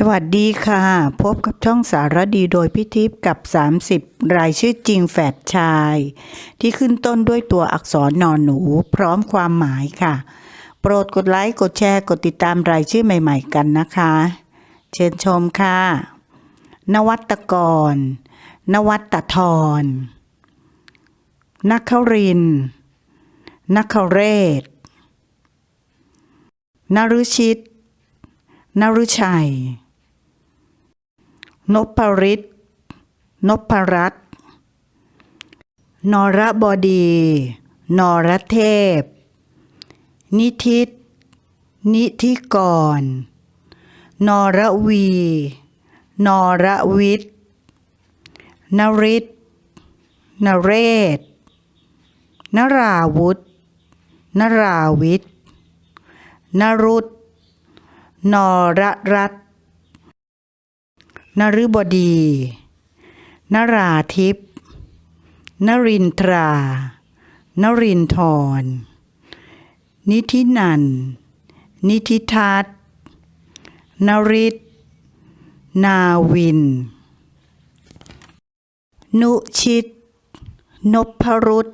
สวัสดีค่ะ พบกับช่องสารดีโดยพิทิพย์กับ 30 รายชื่อจริงแฝดชาย ที่ขึ้นต้นด้วยตัวอักษรนอนหนู พร้อมความหมายค่ะ โปรดกดไลค์ กดแชร์ กดติดตามรายชื่อใหม่ๆกันนะคะ เชิญชมค่ะ นวัตกร นวัตทร นักขริน นักขเรศนรุชิตนรุชัย นพริตนพรัตน์นรบดี นรเทพ นิทิต นิธิกร นรวี นรวิทย์นริตนเรศ นราวุธ นราวิทย์นรุตนรรัต นฤบดี นราทิพนรินทรา นรินทร นิธินัน นิธิทัศนริศนาวิน นุชิต นพรุษ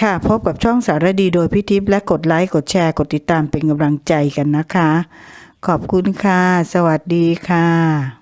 ค่ะพบกับช่องสารดีโดยพิทิพย์และกดไลค์ กดแชร์ กดติดตามเป็นกำลังใจกันนะคะ ขอบคุณค่ะ สวัสดีค่ะ